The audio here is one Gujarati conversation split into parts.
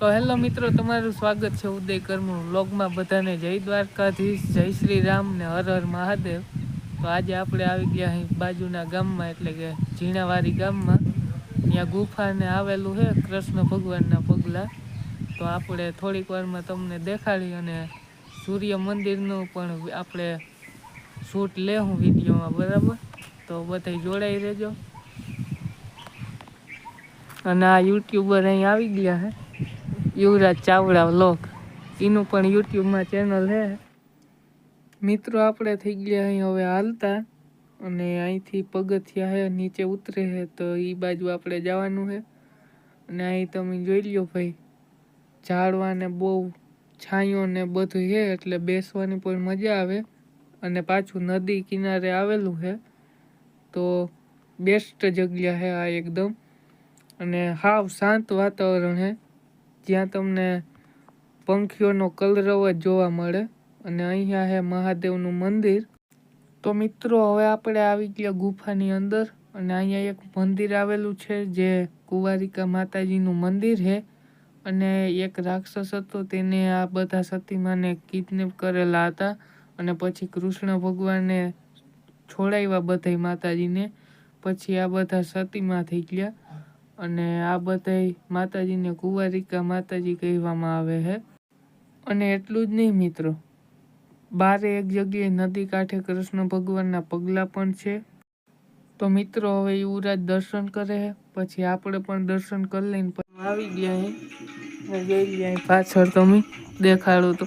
તો હેલો મિત્રો, તમારું સ્વાગત છે ઉદય કર્મ વ્લોગમાં બધાને. જય દ્વારકાધીશ, જય શ્રી રામ ને હર હર મહાદેવ. તો આજે આપણે આવી ગયા અહીં બાજુના ગામમાં, એટલે કે ઝીણાવારી ગામમાં. ત્યાં ગુફાને આવેલું છે કૃષ્ણ ભગવાનના પગલાં. તો આપણે થોડીક વારમાં તમને દેખાડી અને સૂર્ય મંદિરનું પણ આપણે શૂટ લેવું વિડીયોમાં, બરાબર? તો બધા જોડાઈ રહેજો. અને આ યુટ્યુબર અહીં આવી ગયા છે. યુવરાજ ચાવડા વ્લોગ એનું પણ યુટ્યુબમાં ચેનલ છે મિત્રો, આપણે થઈ ગયા અહીં હવે હાલતા. અને અહીંથી પગથિયા છે નીચે ઉતરે છે તો એ બાજુ આપણે જવાનું છે અને અહીં તમે જોઈ લ્યો ભાઈ ઝાડવાને બહુ છાંયો ને બધું છે એટલે બેસવાની પણ મજા આવે. અને પાછું નદી કિનારે આવેલું છે તો બેસ્ટ જગ્યા છે આ એકદમ. અને હાવ શાંત વાતાવરણ છે જ્યાં તમને પંખીઓનો કલરવ જ જોવા મળે અને અહીંયા છે મહાદેવનું મંદિર. તો મિત્રો, હવે આપણે આવી ગયા ગુફાની અંદર અને અહીંયા એક મંદિર આવેલું છે જે કુંવારિકા માતાજીનું મંદિર છે અને એક રાક્ષસ હતો, તેને આ બધા સતીમાને કિડનેપ કરેલા હતા અને પછી કૃષ્ણ ભગવાને છોડાવ્યા બધાય માતાજીને. પછી આ બધા સતીમાં થઈ ગયા. અને આ બધાય માતાજીને કુંવારિકા માતાજી કહેવામાં આવે છે અને એટલું જ નહીં મિત્રો, બારે એક જગ્યાએ નદી કાંઠે કૃષ્ણ ભગવાનના પગલાં પણ છે. તો મિત્રો હવે યુવરાજ દર્શન કરે છે પછી આપણે પણ દર્શન કરી લઈને આવી ગયા હે. જોઈ ગયા પાછળ તમે, દેખાડો તો.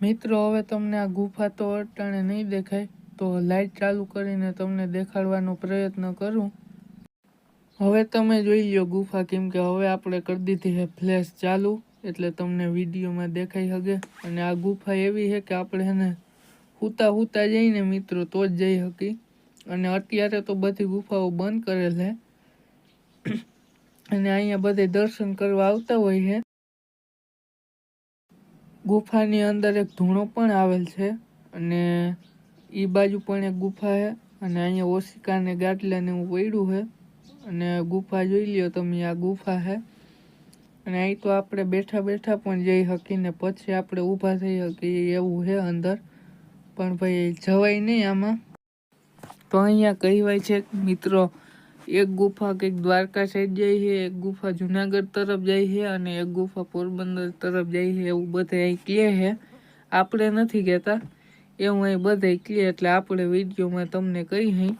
મિત્રો હવે તમને આ ગુફા તો અટાણે નહીં દેખાય, તો લાઈટ ચાલુ કરીને તમને દેખાડવાનો પ્રયત્ન કરું. હવે તમે જોઈ લ્યો ગુફા કેમ કે હવે આપણે કરી દીધી છે ફ્લેશ ચાલુ, એટલે તમને વિડીયોમાં દેખાઈ શકે અને આ ગુફા એવી છે કે આપણે એને હુતા હુતા જઈને મિત્રો તો જ જઈ શકી અને અત્યારે તો બધી ગુફાઓ બંધ કરેલ છે અને અહીંયા બધે દર્શન કરવા આવતા હોય છે ગુફાની અંદર એક ધૂણો પણ આવેલ છે અને એ બાજુ પણ એક ગુફા છે અને અહીંયા ઓશિકાને ગાટલાને એવું પડ્યું છે અને ગુફા જોઈ લ્યો તમે, આ ગુફા હે. અને અહીં તો આપણે બેઠા બેઠા પણ જઈ શકીને પછી આપણે ઊભા થઈ શકીએ, એવું છે અંદર. પણ ભાઈ જવાય નહીં આમાં. તો અહીંયા કહેવાય છે, મિત્રો, એક ગુફા કંઈક દ્વારકા સાઈડ જાય છે, એક ગુફા જુનાગઢ તરફ જાય છે અને એક ગુફા પોરબંદર તરફ જાય છે, એવું બધે અહીં કહે છે. આપણે નથી કહેતા, એવું અહીં બધે કહે એટલે આપણે વિડીયોમાં તમને કહી હઈ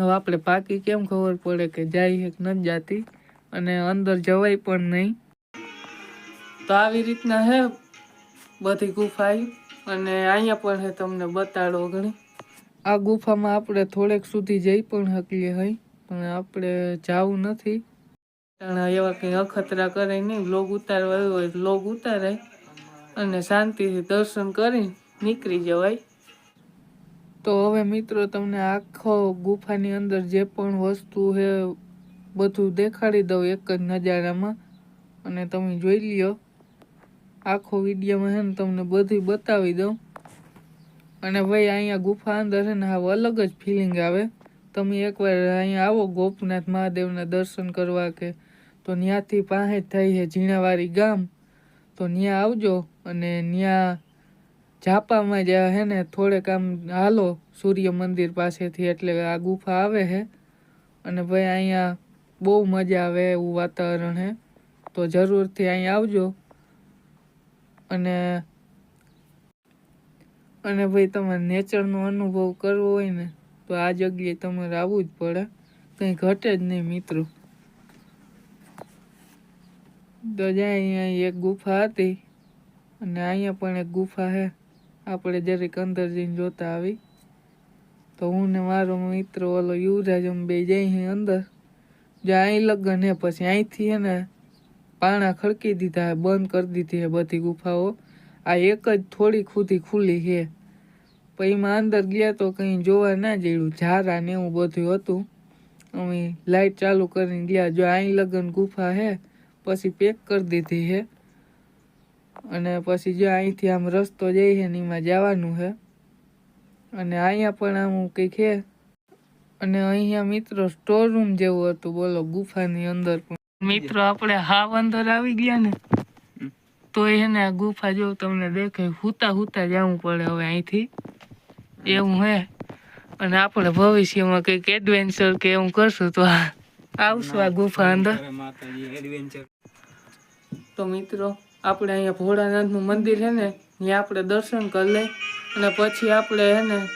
હવે આપણે પાકી કેમ ખબર પડે કે જાય કે નથી જાતી? અને અંદર જવાય પણ નહીં. તો આવી રીતના હે બધી ગુફાઈ. અને અહીંયા પણ હે તમને બતાડો ઘણી. આ ગુફામાં આપણે થોડેક સુધી જઈ પણ શકીએ હઈ. પણ આપણે જવું નથી. કારણ એવા કંઈ અખતરા કરે નહીં. લોગ ઉતારવા આવ્યો હોય લોગ ઉતારાય. અને શાંતિથી દર્શન કરી નીકળી જવાય. તો હવે મિત્રો તમને આખો ગુફાની અંદર જે પણ વસ્તુ છે બધું દેખાડી દઉં એક જ નજારામાં. અને તમે જોઈ લ્યો, આખો વિડીયોમાં છે ને તમને બધું બતાવી દઉં. અને ભાઈ, અહીંયા ગુફા અંદર છે ને હવે અલગ જ ફિલિંગ આવે. તમે એકવાર અહીંયા આવો ગોપનાથ મહાદેવના દર્શન કરવા કે, તો ત્યાંથી પાસે જ થાય છે ઝીણાવારી ગામ. તો ત્યાં આવજો અને ત્યાં ઝાપામાં જ હે ને થોડેક આમ હાલો, સૂર્ય મંદિર પાસેથી એટલે આ ગુફા આવે છે અને ભાઈ અહીંયા બહુ મજા આવે એવું વાતાવરણ છે તો જરૂરથી અહીંયા આવજો. અને અને ભાઈ તમારે નેચરનો અનુભવ કરવો હોય ને, તો આ જગ્યાએ તમારે આવવું જ પડે. કંઈ ઘટે જ નહીં મિત્રો. તો જ્યાં અહીંયા એક ગુફા હતી. અને અહીંયા પણ એક ગુફા છે આપણે જરીક અંદર જઈને જોતા આવી. તો હું ને મારો મિત્ર ઓલો યુવરાજ અમે બે જઈએ અંદર. જો અહીં લગ્ન હે, પછી અહીંથી હે ને પાણા ખડકી દીધા બંધ કરી દીધી હે બધી ગુફાઓ. આ એક જ થોડી ખુદી ખુલ્લી છે પછી એમાં અંદર ગયા તો કંઈ જોવા ના જડ્યું ઝારા ને એવું બધું હતું. અમે લાઈટ ચાલુ કરીને ગયા, જો અહીં લગ્ન ગુફા હે, પછી પેક કરી દીધી હે. અને પછી જો અહીંથી આમ રસ્તો જઈ છે ને એમાં જવાનું છે. અને અહીંયા પણ આમ કંઈક છે. અને અહીંયા મિત્રો સ્ટોર રૂમ જેવું હતું બોલો ગુફાની અંદર પણ. મિત્રો આપણે હાવ અંદર આવી ગયા ને તો એને આ ગુફા જો તમને દેખાય હુતા હુતા જવું પડે હવે અહીંથી. એવું હે. અને આપણે ભવિષ્યમાં કંઈક એડવેન્ચર કે એવું કરશું તો આવશું આ ગુફા અંદર. તો મિત્રો આપણે અહીંયા ભોળાનાથનું મંદિર છે ને ત્યાં આપણે દર્શન કરી લઈ અને પછી આપણે હે ને,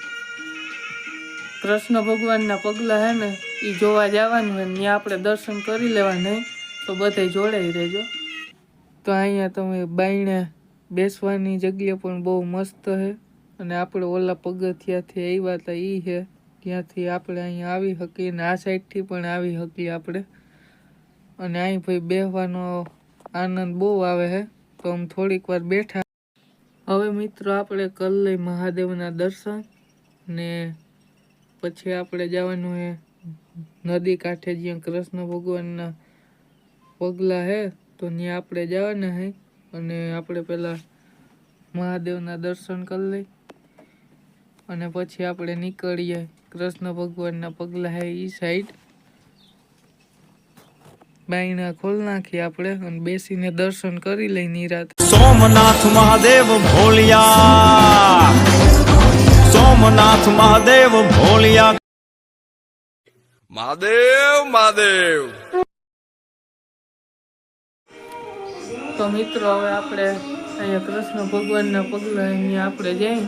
કૃષ્ણ ભગવાનના પગલાં હે ને એ જોવા જવાનું હોય ત્યાં આપણે દર્શન કરી લેવા તો બધે જોડાઈ રહેજો. તો અહીંયા તમે બાયણે બેસવાની જગ્યા પણ બહુ મસ્ત છે. અને આપણે ઓલા પગથિયાથી આવ્યા હતા એ છે. ત્યાંથી આપણે અહીંયા આવી શકીએ ને, આ સાઈડથી પણ આવી શકીએ આપણે. અને અહીં ભાઈ બેસવાનો આનંદ બહુ આવે છે. તો આમ થોડીક વાર બેઠા. હવે મિત્રો આપણે કરી લઈ મહાદેવના દર્શન ને પછી આપણે જવાનું હે નદી કાંઠે જ્યાં કૃષ્ણ ભગવાનના પગલાં હે, તો ત્યાં આપણે જવાના હે. અને આપણે પેલા મહાદેવના દર્શન કરી લઈ. અને પછી આપણે નીકળીએ કૃષ્ણ ભગવાનના પગલાં હે એ સાઈડ. બાયણા ખોલ નાખી આપણે અને બેસીને દર્શન કરી લઈ નિરાત. સોમનાથ મહાદેવ ભોલિયા સોમનાથ મહાદેવ ભોલિયા મહાદેવ મહાદેવ. તો મિત્રો હવે આપણે અહીંયા કૃષ્ણ ભગવાનના પગલા અહીંયા આપણે જઈ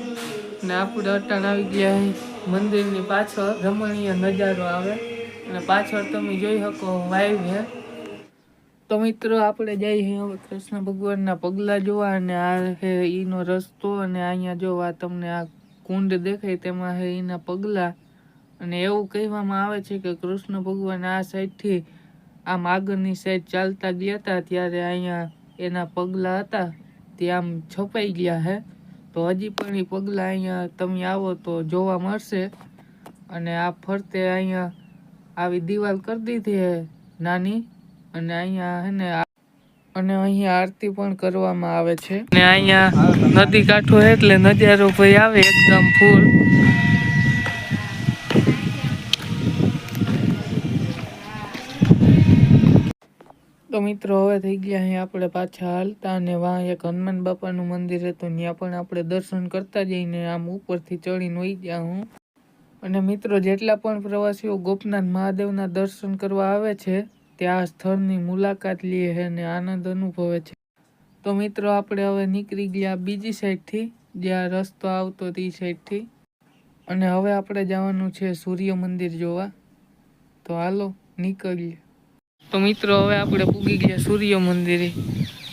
ને આપણે અટાણ આવી ગયા મંદિરની પાછળ રમણીય નજારો આવે. અને પાછળ તમે જોઈ શકો વાઈવ છે તો મિત્રો, આપણે જઈએ હવે કૃષ્ણ ભગવાનના પગલાં જોવા અને આ હે એનો રસ્તો અને અહીંયા જોવા તમને આ કુંડ દેખાય તેમાં હે એના પગલાં. અને એવું કહેવામાં આવે છે કે કૃષ્ણ ભગવાન આ સાઈડથી આમ આગળની સાઈડ ચાલતા ગયા હતા ત્યારે અહીંયા એના પગલાં હતા. તે આમ છપાઈ ગયા હે. તો હજી પણ એ પગલાં અહીંયા તમે આવો તો જોવા મળશે. અને આ ફરતે અહીંયા આવી દિવાલ કરી દીધી હે નાની. અને અહીંયા હે અને અહીંયા આરતી પણ કરવામાં આવે છે. અને અહીંયા નદી કાંઠો એટલે નજારો ભાઈ આવે એકદમ ફૂલ. તો મિત્રો, હવે થઈ ગયા અહીં આપણે પાછા હાલતા અને વાં એક હનુમાન બાપાનું મંદિર હતું ત્યાં પણ આપણે દર્શન કરતા જઈને આમ ઉપરથી ચડીને વહી ગયા હું. અને મિત્રો, જેટલા પણ પ્રવાસીઓ ગોપનાથ મહાદેવના દર્શન કરવા આવે છે ત્યાં આ સ્થળની મુલાકાત લે છે અને આનંદ અનુભવે છે. તો મિત્રો, આપણે હવે નીકળી ગયા બીજી સાઈડથી, જ્યાં રસ્તો આવતો તે સાઈડથી. અને હવે આપણે જવાનું છે સૂર્ય મંદિર જોવા. તો હાલો, નીકળીએ. તો મિત્રો, હવે આપણે પૂગી ગયા સૂર્ય મંદિરે.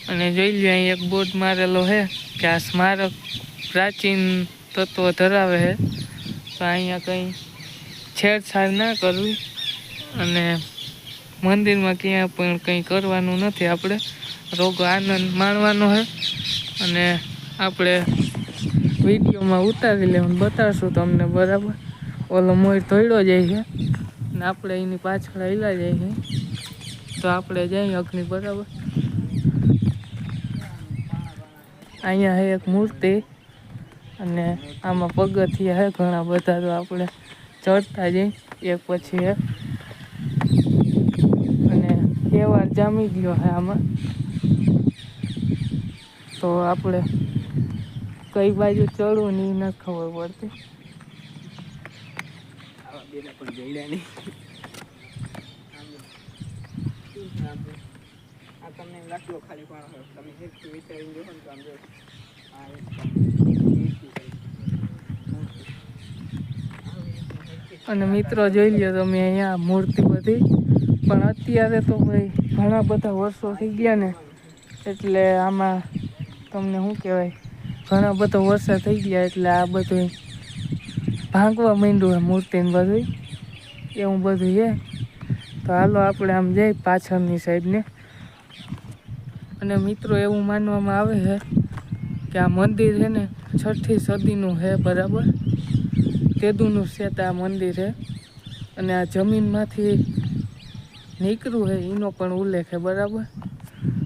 અને જોઈ લઈએ અહીં એક બોર્ડ મારેલો છે કે આ સ્મારક પ્રાચીન તત્વ ધરાવે છે તો અહીંયા કંઈ છેડછાડ ના કરવી અને મંદિરમાં ક્યાં પણ કંઈ કરવાનું નથી. આપણે રોગ આનંદ માણવાનો છે અને આપણે વિડીયોમાં ઉતારી લેવાનું બતાવશું તમને બરાબર. ઓલો મોર ધોઈડો જાય છે. ને આપણે એની પાછળ હિલા જાય છે. તો આપણે જઈએ અગ્નિ, બરાબર. અહીંયા છે એક મૂર્તિ. અને આમાં પગથિયા છે ઘણા બધા. તો આપણે ચડતા જઈ એક પછી એક અને તહેવાર જામી ગયો છે આમાં. તો આપણે કઈ બાજુ ચડવું ને નથી ખબર પડતી. તમને એમ લાગતું ખાલી પણ. તમે હેઠથી વિચારીને જોશો ને તો આમ જો. અને મિત્રો જોઈ લ્યો તમે અહીંયા મૂર્તિ બધી. પણ અત્યારે તો ભાઈ ઘણા બધા વર્ષો થઈ ગયા ને, એટલે આમાં તમને શું કહેવાય, ઘણા બધા વર્ષો થઈ ગયા એટલે આ બધું ભાંગવા માંડ્યું છે મૂર્તિને બધું એવું બધું છે તો હાલો આપણે આમ જઈ પાછળની સાઈડને અને મિત્રો એવું માનવામાં આવે છે કે આ મંદિર છે ને છઠ્ઠી સદીનું છે બરાબર? તેદુનું શેત આ મંદિર છે અને આ જમીનમાંથી નીકળ્યું છે એનો પણ ઉલ્લેખ છે બરાબર?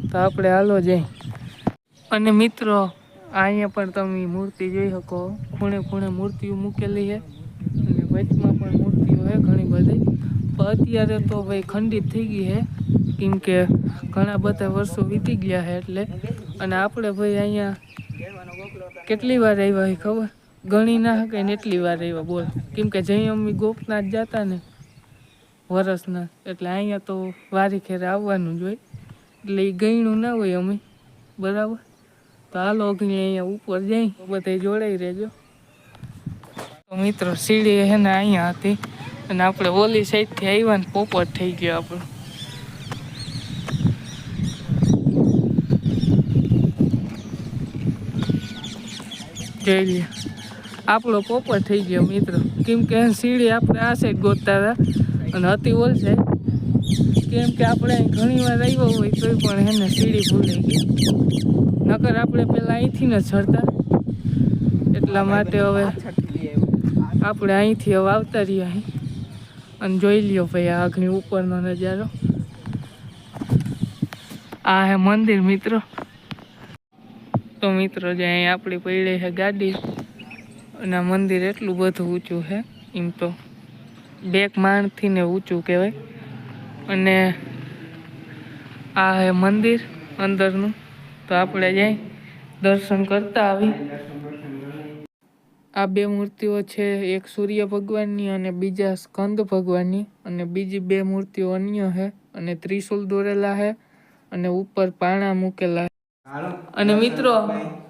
તો આપણે હાલો જઈ. અને મિત્રો, અહીંયા પણ તમે મૂર્તિ જોઈ શકો. ખૂણે ખૂણે મૂર્તિઓ મૂકેલી છે અને વચમાં પણ મૂર્તિઓ છે ઘણી બધી. પણ અત્યારે તો ભાઈ ખંડિત થઈ ગઈ છે કેમ કે ઘણા બધા વર્ષો વીતી ગયા છે એટલે. અને આપણે ભાઈ અહીંયા કેટલી વાર આવ્યા એ ખબર? ગણી ના શકે ને એટલી વાર આવ્યા, બોલ. કેમ કે જઈ અમે ગોપનાથ જતા ને વરસના. એટલે અહીંયા તો વારી ખેરે આવવાનું જ હોય. એટલે એ ગયણું ના હોય અમે. બરાબર? તો હાલો અગ્નિ અહીંયા ઉપર જઈ બધા જોડાઈ રહેજો. તો મિત્રો, સીડી હે ને અહીંયા હતી. અને આપણે ઓલી સાઈડથી આવ્યા ને પોપટ થઈ ગયો આપણો. જઈ લે આપણો પોપટ થઈ ગયો મિત્રો. કેમ કે સીડી આપણે આ સાઈડ ગોતતા હતા. અને હતી ઓલ છે કેમ કે આપણે ઘણી વાર આવ્યો હોય તોય પણ એને સીડી ભૂલી ગઈ. નકર આપણે પહેલાં અહીંથી ન ચડતા. એટલા માટે હવે આપણે અહીંથી હવે આવતા રહ્યા અને જોઈ લ્યો ભાઈ આ આગળ ઉપરનો નજારો. આ હે મંદિર મિત્રો. તો મિત્રો જે અહીં આપણી પડી છે ગાડી. અને મંદિર એટલું બધું ઊંચું છે એમ તો બેક માણથી ને ઊંચું કહેવાય. અને આ હે મંદિર અંદરનું. તો આપણે જઈ દર્શન કરતા આવી. આ બે મૂર્તિઓ છે, એક સૂર્ય ભગવાનની અને બીજા સ્કંદ ભગવાનની. અને બીજી બે મૂર્તિઓ અન્ય છે અને ત્રિશુલ દોરેલા છે અને ઉપર પાણા મૂકેલા છે અને મિત્રો,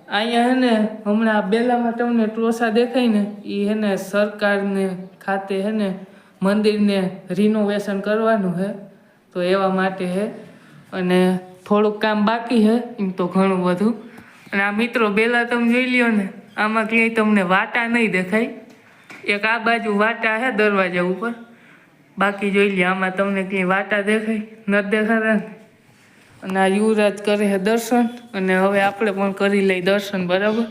અહીંયા હે ને, હમણાં બેલામાં તમને ટોસા દેખાય ને એ હે ને સરકારને ખાતે હે ને મંદિરને રિનોવેશન કરવાનું છે તો એવા માટે છે અને થોડુંક કામ બાકી છે એમ તો ઘણું બધું. અને આ મિત્રો બેલા તમે જોઈ લ્યો ને, આમાં ક્યાંય તમને વાટા નહીં દેખાય. એક આ બાજુ વાટા છે દરવાજા ઉપર. બાકી જોઈ લ્યો, આમાં તમને ક્યાંય વાટા દેખાય નથી દેખાતા. અને આ યુવરાજ કરે છે દર્શન, અને હવે આપણે પણ કરી લઈ દર્શન, બરાબર?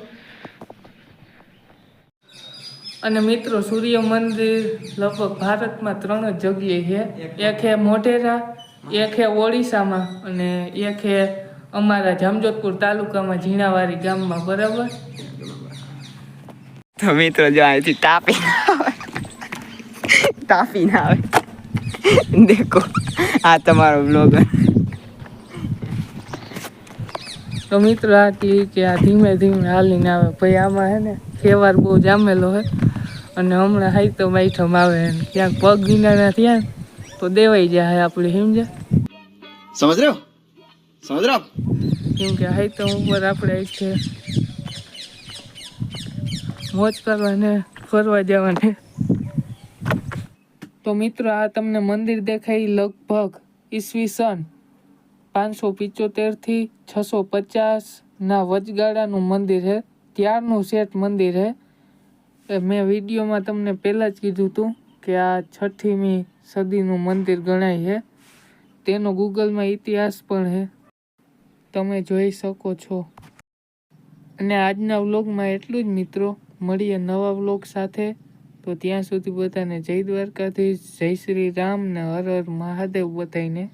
અને મિત્રો સૂર્ય મંદિર લગભગ ભારતમાં ત્રણ જ જગ્યાએ છે. એક હે મોઢેરા એક હે ઓડિશામાં અને એક હે અમારા જામજોધપુર તાલુકામાં ઝીણાવારી ગામમાં બરાબર? તો મિત્રો જો અહીંથી તાપી આવે. તાપી ના આવે. દેખો આ તમારો બ્લોગર તો મિત્રો આ કે આ ધીમે ધીમે હાલીને આવે. ભાઈ આમાં હે ને તહેવાર બહુ જામેલો હોય અને હમણાં હાઈ તો માઈઠમ આવે ક્યાંક પગ વિનાના થયા તો દેવાઈ જાય આપણે સમજ્યા સમજ રહ્યો? સમજ કેમ કે હાઈ તો ઉપર આપણે છે. મોજ કરવાને ફરવા જવાને. તો મિત્રો આ તમને મંદિર દેખાય લગભગ ઈસવીસન પાંચસો પિચોતેરથી છસો પચાસના વચગાળાનું મંદિર છે ત્યારનું શેઠ મંદિર છે મેં વિડીયોમાં તમને પહેલાં જ કીધું હતું કે આ છઠ્ઠીમી સદીનું મંદિર ગણાય છે તેનો ગૂગલમાં ઇતિહાસ પણ છે તમે જોઈ શકો છો. અને આજના વ્લોગમાં એટલું જ મિત્રો. મળીએ નવા વ્લોગ સાથે. તો ત્યાં સુધી બધાને જય દ્વારકાધીશ, જય શ્રી રામ ને હર હર મહાદેવ બધાને